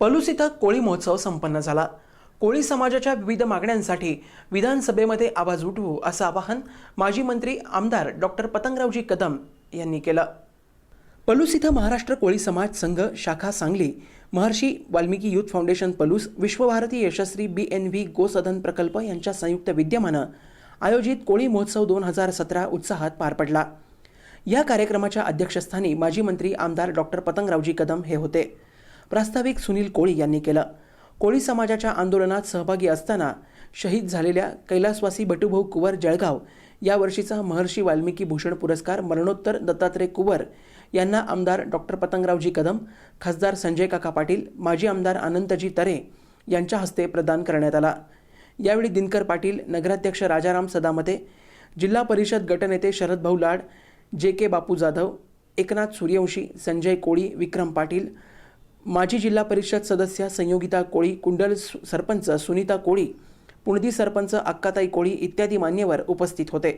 पलूस इथं कोळी महोत्सव संपन्न झाला. कोळी समाजाच्या विविध मागण्यांसाठी विधानसभेमध्ये आवाज उठवू असं आवाहन माजी मंत्री आमदार डॉक्टर पतंगरावजी कदम यांनी केलं. पलूस इथं महाराष्ट्र कोळी समाज संघ शाखा सांगली महर्षी वाल्मिकी युथ फाउंडेशन पलूस विश्वभारती यशस्वी बी एन व्ही गोसदन प्रकल्प यांच्या संयुक्त विद्यमानं आयोजित कोळी महोत्सव दोन हजार सतरा उत्साहात पार पडला. या कार्यक्रमाच्या अध्यक्षस्थानी माजी मंत्री आमदार डॉक्टर पतंगरावजी कदम हे होते. प्रास्ताविक सुनील कोळी यांनी केलं. कोळी समाजाच्या आंदोलनात सहभागी असताना शहीद झालेल्या कैलासवासी बटुभाऊ कुवर जळगाव या वर्षीचा महर्षी वाल्मिकी भूषण पुरस्कार मरणोत्तर दत्तात्रय कुवर यांना आमदार डॉक्टर पतंगरावजी कदम खासदार संजय काका पाटील माजी आमदार अनंतजी तरे यांच्या हस्ते प्रदान करण्यात आला. यावेळी दिनकर पाटील नगराध्यक्ष राजाराम सदामते जिल्हा परिषद गटनेते शरदभाऊ लाड जे के बापू जाधव एकनाथ सूर्यवंशी संजय कोळी विक्रम पाटील माजी जिल्हा परिषद सदस्य संयोगिता कोळी कुंडल सरपंच सुनीता कोळी पुणदी सरपंच अक्काताई कोळी इत्यादी मान्यवर उपस्थित होते.